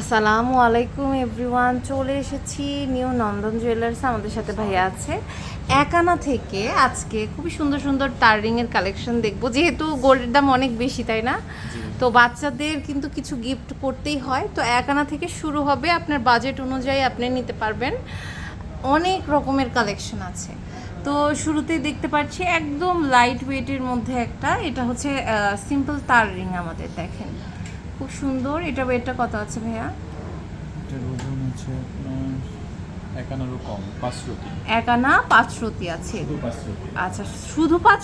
আসসালামু আলাইকুম এভরিওয়ান চলে এসেছি নিউ নন্দন জুয়েলার্স আমাদের সাথে ভাইয়া আছে। একানা থেকে আজকে খুবই সুন্দর সুন্দর টার্রিংয়ের কালেকশন দেখব যেহেতু গোল্ডের দাম অনেক বেশি তাই না? তো বাচ্চাদের কিন্তু কিছু গিফট করতেই হয়। তো একানা থেকে শুরু হবে আপনার বাজেট অনুযায়ী আপনি নিতে পারবেন। অনেক রকমের কালেকশন আছে। তো শুরুতেই দেখতে পাচ্ছি একদম লাইট ওয়েটের মধ্যে একটা এটা হচ্ছে সিম্পল তার রিং আমাদের দেখেন। খুব সুন্দর। এটা ওয়েটটা কত আছে ভাইয়া? এটার ওজন আপনার একান্নরও কম পাঁচশোটি এক আনা পাঁচ আছে। আচ্ছা শুধু পাঁচ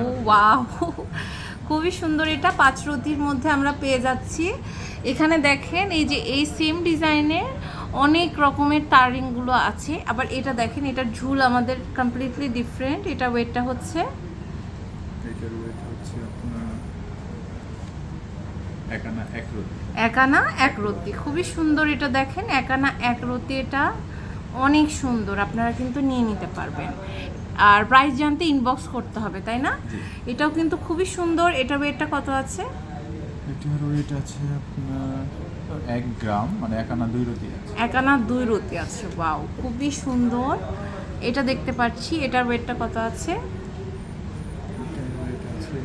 ও ওয়াও। খুবই সুন্দর এটা পাঁচ মধ্যে আমরা পেয়ে যাচ্ছি। এখানে দেখেন এই যে এই সেম ডিজাইনের অনেক রকমের তারিংগুলো আছে। আবার এটা দেখেন এটার ঝুল আমাদের কমপ্লিটলি ডিফারেন্ট এটা ওয়েটটা হচ্ছে? এটার ওয়েট হচ্ছে আপনার একানা এক রোদ এক রতি খুবই সুন্দর এটা দেখেন এক আনা এক রতি এটা অনেক সুন্দর আপনারা কিন্তু নিয়ে নিতে পারবেন। আর প্রাইস জানতে ইনবক্স করতে হবে তাই না? এটাও কিন্তু খুবই সুন্দর এটা ওয়েটটা কত আছে? এটার ওয়েট আছে আপনার এক গ্রাম মানে একানা দুই রতি আছে। এক আনা দুই রতি আছে ওয়াও খুবই সুন্দর। এটা দেখতে পাচ্ছি এটার ওয়েটটা কত আছে? এটার ওয়েট আছে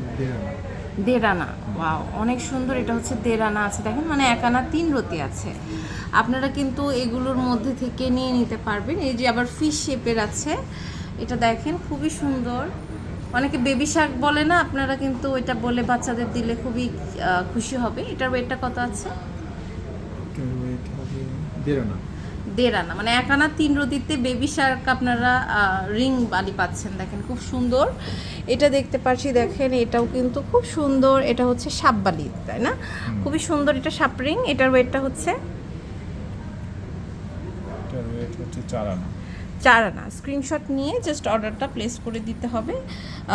দেড় আনা দেড় আনা ওয়াও অনেক সুন্দর, এটা হচ্ছে দেড় আনা আছে। দেখেন মানে এক আনা তিন রতি আছে। আপনারা কিন্তু এগুলোর মধ্যে থেকে নিয়ে নিতে পারবেন। এই যে আবার ফিশ শেপের আছে, এটা দেখেন, খুবই সুন্দর। অনেকে বেবি শাক বলে না, আপনারা কিন্তু ওইটা বলে বাচ্চাদের দিলে খুবই খুশি হবে। এটার ওয়েটটা কত আছে? হবে দেড় আনা। মানে এক আনা তিন রতিতে বেবি শার্ক আপনারা রিং বালি পাচ্ছেন। দেখেন খুব সুন্দর। এটা দেখতে পাচ্ছি দেখেন এটাও কিন্তু খুব সুন্দর। এটা হচ্ছে সাপবালি তাই না? খুবই সুন্দর এটা সাপ রিং এটার ওয়েটটা হচ্ছে চার আনা। চার আনা। স্ক্রিনশট নিয়ে জাস্ট অর্ডারটা প্লেস করে দিতে হবে।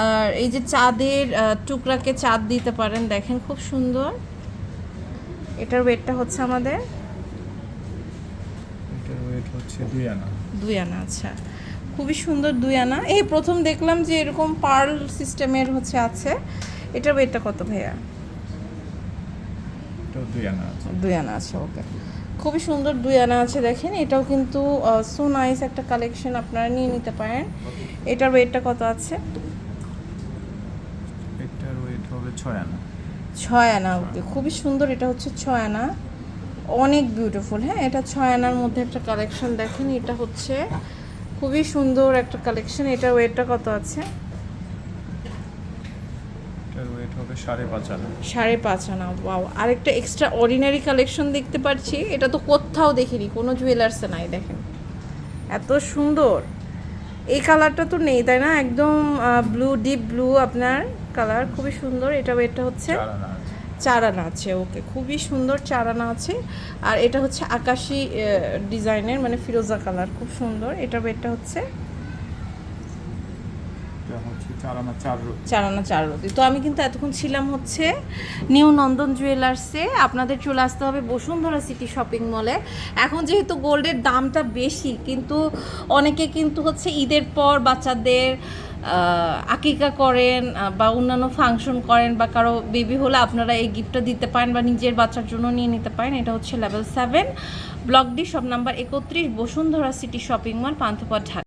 আর এই যে চাঁদের টুকরাকে চাঁদ দিতে পারেন দেখেন খুব সুন্দর। এটার ওয়েটটা হচ্ছে আমাদের এটার ওয়েট হচ্ছে দুই আনা। দুই আনা আচ্ছা। খুবই সুন্দর দুই আনা। এই প্রথম দেখলাম যে এরকম পার্ল সিস্টেমের হচ্ছে আছে। এটার ওয়েটটা কত ভাইয়া? দুই আনা আছে। দুই আনা আছে ওকে খুবই সুন্দর দুই আনা আছে দেখেন। এটাও কিন্তু সো নাইস একটা কালেকশন আপনারা নিয়ে নিতে পারেন। এটার ওয়েটটা কত আছে? এটার ওয়েট হবে ছয় আনা। ছয় আনা ওকে খুবই সুন্দর এটা হচ্ছে ছয় আনা। অনেক বিউটিফুল হ্যাঁ এটা ছয় আনার মধ্যে একটা কালেকশন দেখেন এটা হচ্ছে খুবই সুন্দর একটা কালেকশন এটার ওয়েটটা কত আছে? সাড়ে পাঁচ আনা। আনা আরেকটা এক্সট্রা অর্ডিনারি কালেকশন দেখতে পাচ্ছি এটা তো কোথাও দেখিনি কোনো জুয়েলার্সে নাই দেখেন। এত সুন্দর। এই কালারটা তো নেই তাই না? একদম ব্লু ডিপ ব্লু আপনার কালার খুবই সুন্দর। এটা ওয়েটটা হচ্ছে চার আনা আছে ওকে। খুবই সুন্দর চার আনা আছে। আর এটা হচ্ছে আকাশি ডিজাইনের মানে ফিরোজা কালার খুব সুন্দর। এটা এটা হচ্ছে হচ্ছে চার রতি তো আমি কিন্তু এতক্ষণ ছিলাম হচ্ছে নিউ নন্দন জুয়েলার্সে। আপনাদের চলে আসতে হবে বসুন্ধরা সিটি শপিং মলে। এখন যেহেতু গোল্ডের দামটা বেশি কিন্তু অনেকে কিন্তু হচ্ছে ঈদের পর বাচ্চাদের আকিকা করেন বা অন্যান্য ফাংশন করেন, বা কারও বেবি হলে আপনারা এই গিফটটা দিতে পারেন বা নিজের বাচ্চার জন্য নিয়ে নিতে পারেন। এটা হচ্ছে level seven block D shop number একত্রিশ, Bashundhara city shopping mall Panthapath, Dhaka.